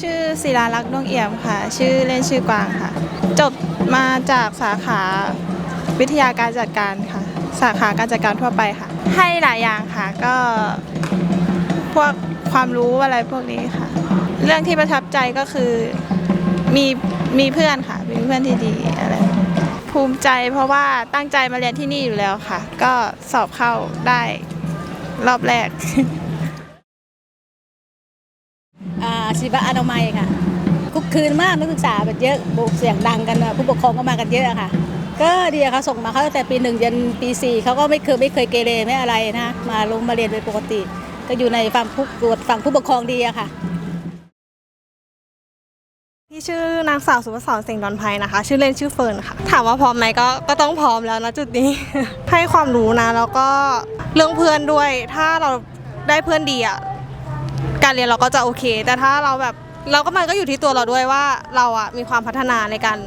ชื่อศิลาลักษณ์ดวงเอี่ยมค่ะ ชื่อเล่นชื่อกวางค่ะ จบมาจากสาขาวิทยาการจัดการค่ะ สาขาการจัดการทั่วไปค่ะ ให้หลายอย่างค่ะก็พวกความรู้อะไรพวกนี้ค่ะ เรื่องที่ประทับใจก็คือมีมีเพื่อนค่ะมีเพื่อนที่ดีอะไรภูมิใจเพราะว่าตั้งใจมาเรียนที่นี่อยู่แล้วค่ะ ก็สอบเข้าได้รอบแรก ชีวะอนามัยค่ะคุกคืนมากนักศึกษาแบบเยอะโบกเสียงดังกันผู้ปกครองก็มากันเยอะค่ะ ก็ดีอะค่ะส่งมาเขาตั้งแต่ปีหนึ่งยันปีสี่เขาก็ไม่เคยไม่เคยเกเรไม่อะไรนะมาลงมาเรียนเป็นปกติ ก็อยู่ในฝั่งผู้ตรวจฝั่งผู้ปกครองดีอะค่ะพี่ชื่อนางสาวสุภศรเสียงดอนไพนะคะ ชื่อเล่นชื่อเฟิร์นค่ะ ถามว่าพร้อมไหมก็ก็ต้องพร้อมแล้วนะจุดนี้ ให้ความรู้นะ แล้วก็เรื่องเพื่อนด้วย ถ้าเราได้เพื่อนดีอะ การเรียนเราก็จะโอเค แต่ถ้าเราแบบเราก็มันก็อยู่ที่ตัวเราด้วยว่าเราอะมีความพัฒนาในการ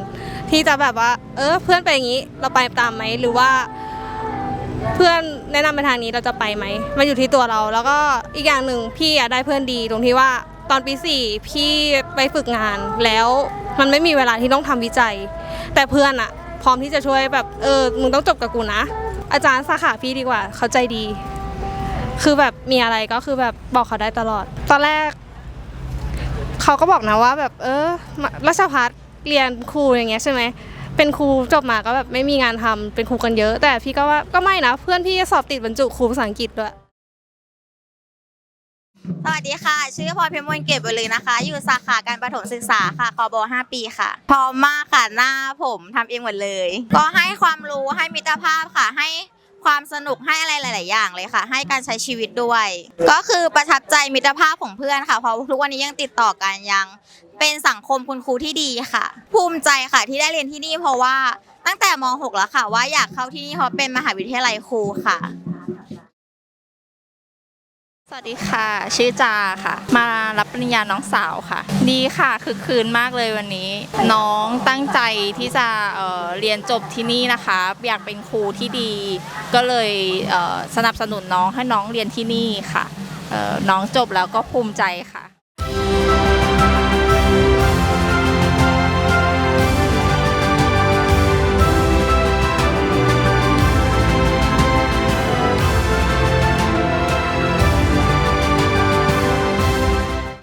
ที่จะแบบว่า เออเพื่อนไปอย่างนี้เราไปตามไหมหรือว่า เพื่อนแนะนำไปทางนี้เราจะไปไหมมันอยู่ที่ตัวเรา แล้วก็อีกอย่างหนึ่งพี่อะได้เพื่อนดีตรงที่ว่าตอนปีสี่พี่ไปฝึกงานแล้วมันไม่มีเวลาที่ต้องทำวิจัย แต่เพื่อนอะพร้อมที่จะช่วยแบบเออมึงต้องจบกับกูนะ อาจารย์สาขาพี่ดีกว่า เขาใจดี คือแบบมีอะไรก็คือแบบบอกเขาได้ตลอด ตอนแรก เขาก็บอกนะว่าแบบเออราชพัฒเรียนครูอย่างเงี้ยใช่ไหมเป็นครูจบมาก็แบบไม่มีงานทำเป็นครูกันเยอะ แต่พี่ก็ว่าก็ไม่นะเพื่อนพี่สอบติดบรรจุครูภาษาอังกฤษด้วยสวัสดีค่ะ ชื่อพลอยเพมวลเก็บไปเลยนะคะ อยู่สาขาการประถมศึกษาค่ะคอบ5 ปีค่ะ พร้อมมากค่ะหน้าผมทำเองหมดเลย ก็ให้ความรู้ให้มิตรภาพค่ะให้ ความสนุกให้อะไรหลาย ๆ อย่างเลยค่ะ ให้การใช้ชีวิตด้วย ก็คือประทับใจมิตรภาพของเพื่อนค่ะ เพราะทุกวันนี้ยังติดต่อกันยัง เป็นสังคมคุณครูที่ดีค่ะ ภูมิใจค่ะที่ได้เรียนที่นี่เพราะว่าตั้งแต่ม .6 แล้วค่ะ ว่าอยากเข้าที่นี่เพราะเป็นมหาวิทยาลัยครูค่ะ สวัสดีค่ะ ชื่อจาค่ะ มารับปริญญาน้องสาวค่ะ ดีค่ะคือคืนมากเลยวันนี้ น้องตั้งใจที่จะเเรียนจบที่นี่นะคะ อยากเป็นครูที่ดี ก็เลยเสนับสนุนน้องให้น้องเรียนที่นี่ค่ะน้องจบแล้วก็ภูมิใจค่ะ